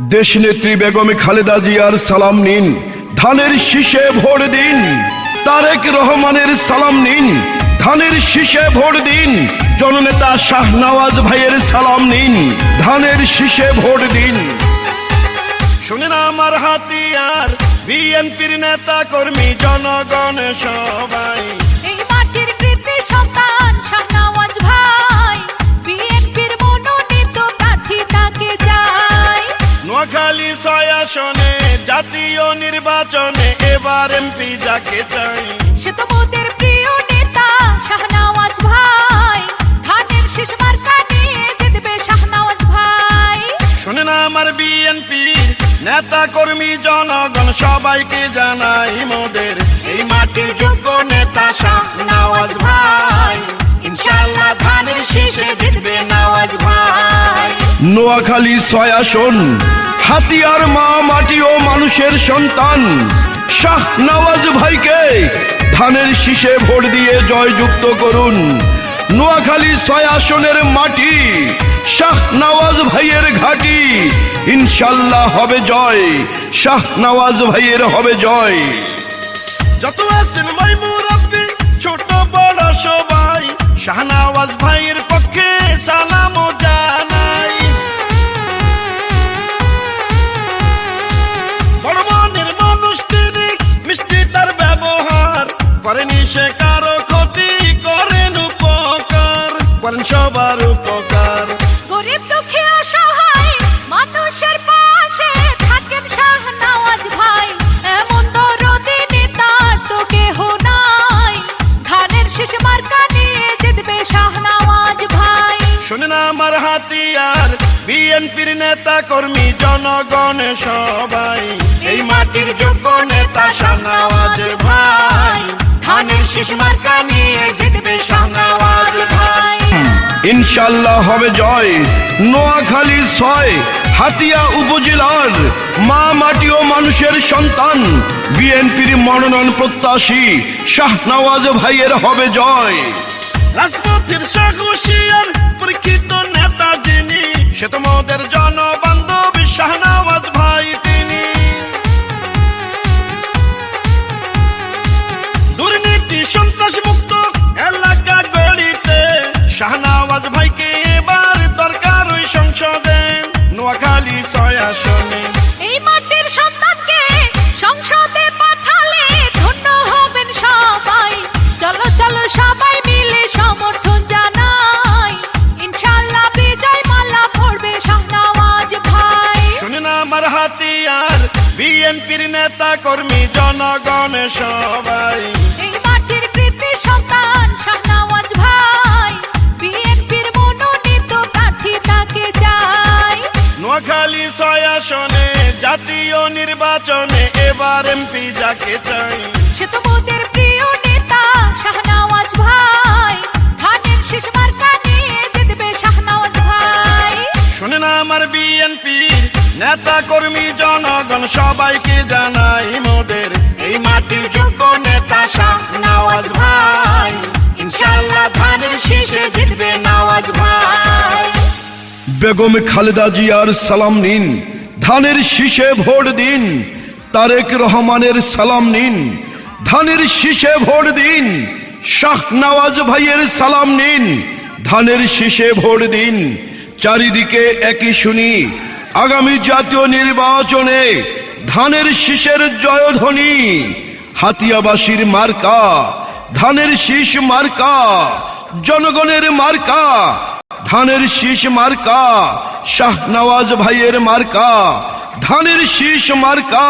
দেশনেত্রী বেগম খালেদা জিয়ার সালাম নিন। ধানের শীষে ভোট দিন। তারেক রহমানের সালাম নিন। ধানের শীষে ভোট দিন। জননেতা শাহ নওয়াজ ভাইয়ের সালাম নিন। ধানের শীষে ভোট দিন। শুনেন আমার হাতিয়ার, বিএনপির নেতা কর্মী, জনগণ সবাই। এই মাটির কৃতি সন্তান জাতীয় নির্বাচনে এবার এমপি যাকে চাই। সে তো মোদের প্রিয় নেতা শাহনওয়াজ ভাই। ধানের শেষ মার্কা নিয়ে জিতবে শাহনওয়াজ ভাই। শুনেন আমার বিএনপি নেতা কর্মী জনগণ সবাইকে জানাই মোদের। এই মাটির যোগ্য নেতা শাহ নওয়াজ ভাই। ইনশাআল্লাহ ধানের শীষে জিতবে নওয়াজ ভাই। নোয়াখালী ছয় আসন। হাতিয়ার মা, মাটি ও মানুষের সন্তান। শাহ নওয়াজ ভাইকে ধানের শীষে ভোট দিয়ে জয়যুক্ত করুন। নোয়াখালী ছয় আসনের মাটি, শাহ নওয়াজ ভাইয়ের ঘাটি। ইনশাল্লাহ হবে জয়, শাহ নওয়াজ ভাইয়ের হবে জয়। যত আছেন ভাই ছোট বড় সবাই শাহনওয়াজ ভাইয়ের করেন সবার উপকার। গরিব দুঃখী অসহায় মানুষের পাশে থাকেন ভাই। এমন দরদি নেতার তো কেহ নাই। ধানের শেষ মার্কা নিয়ে জিতবে শাহনওয়াজ ভাই। শোনেন আমার হাতিয়ার বিএনপির নেতা কর্মী জনগণ সবাই। এই মাটির যোগ্য নেতা ভাই। ধানের শীষ মার্কা নিয়ে জিতবে ভাই ইনশাল্লাহ হবে জয়। নোয়াখালী ছয়, হাতিয়া উপজেলার মা মাটি ও মানুষের সন্তান। বিএনপির মনোনয়ন প্রত্যাশী শাহনওয়াজ ভাইয়ের হবে জয়। রাজপথের সংসদে নোয়াখালী ছয় আসনে। এই মাটির সন্তানকে সংসদে পাঠালে ধন্য হবেন সবাই। চলো চলো সবাই মিলে সমর্থন জানাই। ইনশাল্লাহ বিজয় মালা পড়বে শাহনওয়াজ ভাই। শুনে না আমার হাতিয়ার বিএনপির নেতা কর্মী জনগণ সবাই। ছয় আসনে জাতীয় নির্বাচনে এবার এমপি যাকে চাই। সে তো মোদের প্রিয় নেতা শাহনাওয়াজ ভাই। ধানের শেষ মার্কা নিয়ে জিতবে শাহনাওয়াজ ভাই। শুনে না আমার বিএনপি নেতা কর্মী জনগণ সবাইকে জানাই। বেগম খালেদা জিয়ার সালাম নিন। ধানের শীষে ভোট দিন। তারেক রহমানের সালাম নিন। ধানের শীষে ভোট দিন। শাহ নওয়াজ ভাইয়ের সালাম নিন। ধানের শীষে ভোট দিন। চারিদিকে একই শুনি। আগামী জাতীয় নির্বাচনে ধানের শীষের জয়ধ্বনি। হাতিয়াবাসীর মার্কা। ধানের শীষ মার্কা। জনগণের মার্কা। ধানের শীষ মার্কা শাহ নওয়াজ ভাইয়ের মার্কা ধানের শীষ মার্কা